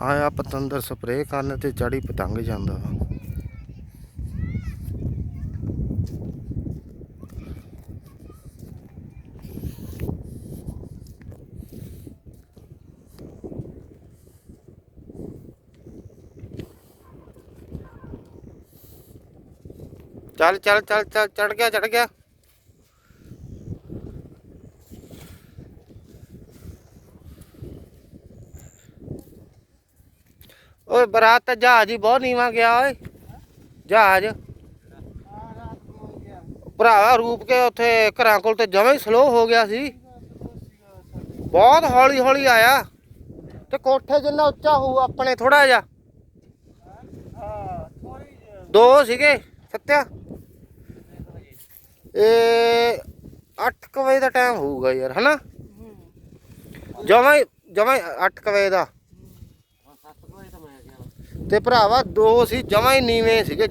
ਆਇਆ ਪਤੰਦਰ ਸਪਰੇਅ ਕਰਨ ਤੇ ਚੜੀ ਪਤੰਗ ਜਾਂਦਾ ਚੱਲ ਚੱਲ ਚੱਲ ਚੱਲ ਚੜ ਗਿਆ ਚੜ ਗਿਆ। ਓਏ ਬਰਾਤ ਤਾਂ ਜਹਾਜ਼ ਹੀ ਬਹੁਤ ਨੀਵਾ ਗਿਆ ਓਏ। ਜਹਾਜ਼। ਭਰਾਵਾ ਰੂਪ ਕੇ ਉੱਥੇ ਘਰਾਂ ਕੋਲ ਤੇ ਜਮਾਂ ਹੀ ਸਲੋ ਹੋ ਗਿਆ ਸੀ। ਬਹੁਤ ਹੌਲੀ ਹੌਲੀ ਆਇਆ। ਤੇ ਕੋਠੇ ਜਿੰਨਾ ਉੱਚਾ ਹੋਊ ਆਪਣੇ ਥੋੜਾ ਜਿਹਾ। ਦੋ ਸੀਗੇ ਸੱਤਿਆ। ਇਹ 8 ਵਜੇ ਦਾ ਟਾਈਮ ਹੋਊਗਾ ਯਾਰ ਹਨਾ? ਜਮਾਂ ਜਮਾਂ 8 ਵਜੇ ਦਾ। ਤੇ ਭਰਾਵਾ ਦੋ ਸੀ ਜਮਾਂ ਹੀ ਨੀਵੇਂ ਸੀਗੇ।